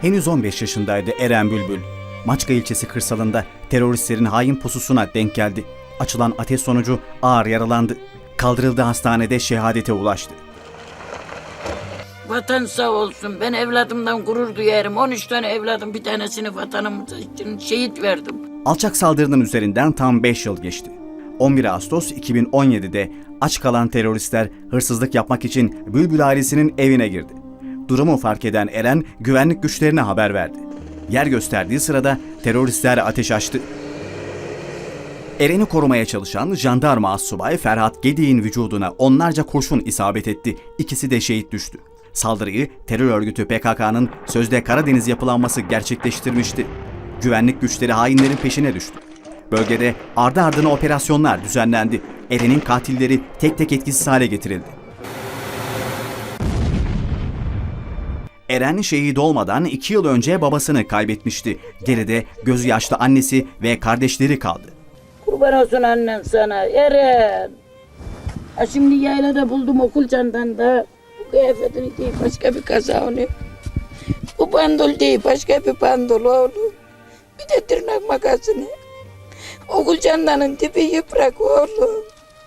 Henüz 15 yaşındaydı Eren Bülbül. Maçka ilçesi kırsalında teröristlerin hain pususuna denk geldi. Açılan ateş sonucu ağır yaralandı. Kaldırıldığı hastanede şehadete ulaştı. Vatan sağ olsun. Ben evladımdan gurur duyarım. 13 tane evladım bir tanesini vatanım için şehit verdim. Alçak saldırının üzerinden tam 5 yıl geçti. 11 Ağustos 2017'de aç kalan teröristler hırsızlık yapmak için Bülbül ailesinin evine girdi. Durumu fark eden Eren güvenlik güçlerine haber verdi. Yer gösterdiği sırada teröristler ateş açtı. Eren'i korumaya çalışan jandarma assubay Ferhat Gedik'in vücuduna onlarca kurşun isabet etti. İkisi de şehit düştü. Saldırıyı terör örgütü PKK'nın sözde Karadeniz yapılanması gerçekleştirmişti. Güvenlik güçleri hainlerin peşine düştü. Bölgede ardı ardına operasyonlar düzenlendi. Eren'in katilleri tek tek etkisiz hale getirildi. Eren şehit olmadan iki yıl önce babasını kaybetmişti. Geride gözü yaşlı annesi ve kardeşleri kaldı. Kurban olsun annen sana. Eren. Ha şimdi yaylada buldum okul çantanda. Bu kıyafetini değil başka bir kaza. Bu bandol değil başka bir bandol oğlum. Bir de tırnak makasını. Okul çantanın tipi yıprak oğlum.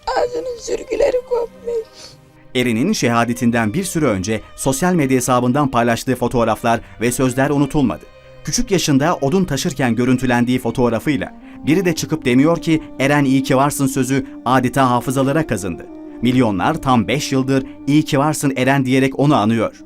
Ağzının sürgüleri kopmuş. Eren'in şehadetinden bir süre önce sosyal medya hesabından paylaştığı fotoğraflar ve sözler unutulmadı. Küçük yaşında odun taşırken görüntülendiği fotoğrafıyla biri de çıkıp demiyor ki Eren iyi ki varsın sözü adeta hafızalara kazındı. Milyonlar tam 5 yıldır iyi ki varsın Eren diyerek onu anıyor.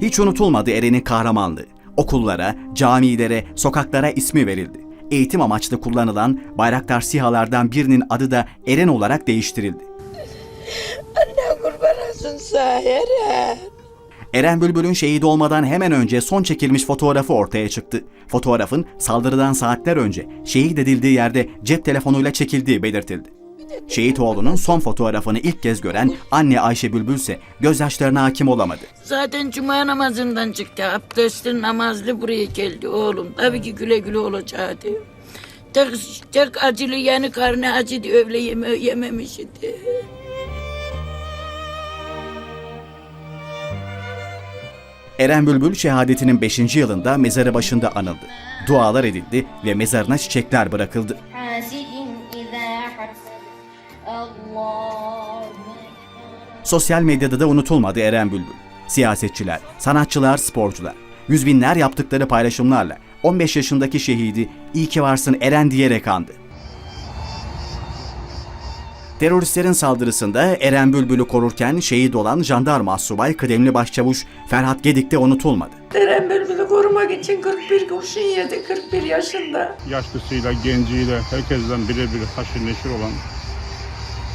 Hiç unutulmadı Eren'in kahramanlığı. Okullara, camilere, sokaklara ismi verildi. Eğitim amaçlı kullanılan Bayraktar SİHA'lardan birinin adı da Eren olarak değiştirildi. Anne kurban olsun Eren. Eren Bülbül'ün şehit olmadan hemen önce son çekilmiş fotoğrafı ortaya çıktı. Fotoğrafın saldırıdan saatler önce şehit edildiği yerde cep telefonuyla çekildiği belirtildi. Şehit oğlunun son fotoğrafını ilk kez gören anne Ayşe Bülbül ise gözyaşlarına hakim olamadı. Zaten cuma namazından çıktı. Abdestli namazlı buraya geldi oğlum. Tabii ki güle güle olacaktı. Tek, tek acılı yani karnı acıdı öyle yeme yememiş Eren Bülbül şehadetinin 5. yılında mezarı başında anıldı. Dualar edildi ve mezarına çiçekler bırakıldı. Sosyal medyada da unutulmadı Eren Bülbül. Siyasetçiler, sanatçılar, sporcular. Yüz binler yaptıkları paylaşımlarla 15 yaşındaki şehidi iyi ki varsın Eren diyerek andı. Teröristlerin saldırısında Eren Bülbül'ü korurken şehit olan jandarma subay kıdemli başçavuş Ferhat Gedik de unutulmadı. Eren Bülbül'ü korumak için 41 kurşun yedi 41 yaşında. yaşlısıyla, genciyle, herkesten birebir haşır neşir olan,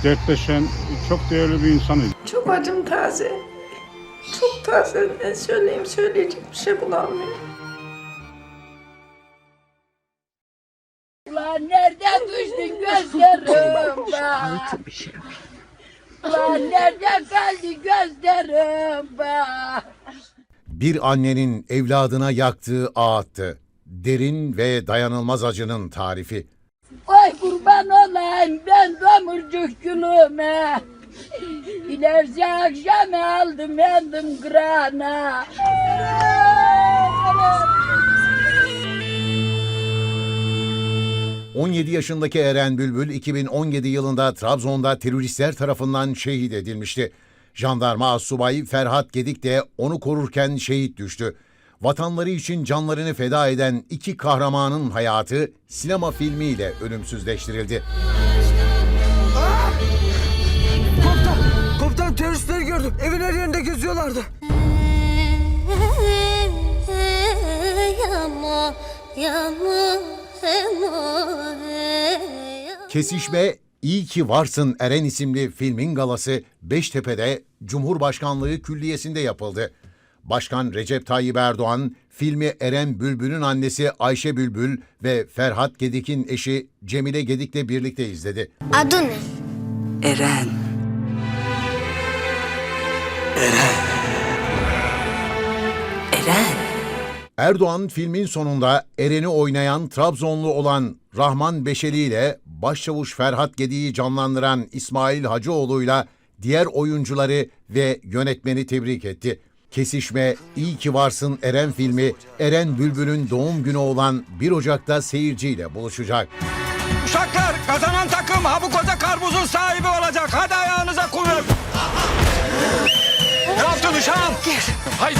dertleşen çok değerli bir insanıydı. Çok acım taze. Çok taze. Ne söyleyeyim söyleyecek bir şey bulamıyorum. Bak. Ulan nereden kaldı gözlerim bak. Bir annenin evladına yaktığı ağıttı. Derin ve dayanılmaz acının tarifi. Oy kurban olayım ben domurcuk gülüme. İlerisi akşam aldım yandım grana. 17 yaşındaki Eren Bülbül 2017 yılında Trabzon'da teröristler tarafından şehit edilmişti. Jandarma Assubay Ferhat Gedik de onu korurken şehit düştü. Vatanları için canlarını feda eden iki kahramanın hayatı sinema filmiyle ölümsüzleştirildi. Komutan, komutan teröristleri gördüm. Evin her yerinde geziyorlardı. Yanma, yanma. Kesişme İyi ki Varsın Eren isimli filmin galası Beştepe'de Cumhurbaşkanlığı Külliyesi'nde yapıldı. Başkan Recep Tayyip Erdoğan filmi Eren Bülbül'ün annesi Ayşe Bülbül ve Ferhat Gedik'in eşi Cemile Gedik'le birlikte izledi. Adı ne? Eren. Eren. Eren. Erdoğan filmin sonunda Eren'i oynayan Trabzonlu olan Rahman Beşeli ile başçavuş Ferhat Gedik'i canlandıran İsmail Hacıoğlu'yla diğer oyuncuları ve yönetmeni tebrik etti. Kesişme İyi ki Varsın Eren filmi Eren Bülbül'ün doğum günü olan 1 Ocak'ta seyirciyle buluşacak. Uşaklar kazanan takım ha bu koca karpuzun sahibi olacak. Hadi ayağınıza kuvvet. ne yaptın uşağım? Haydi.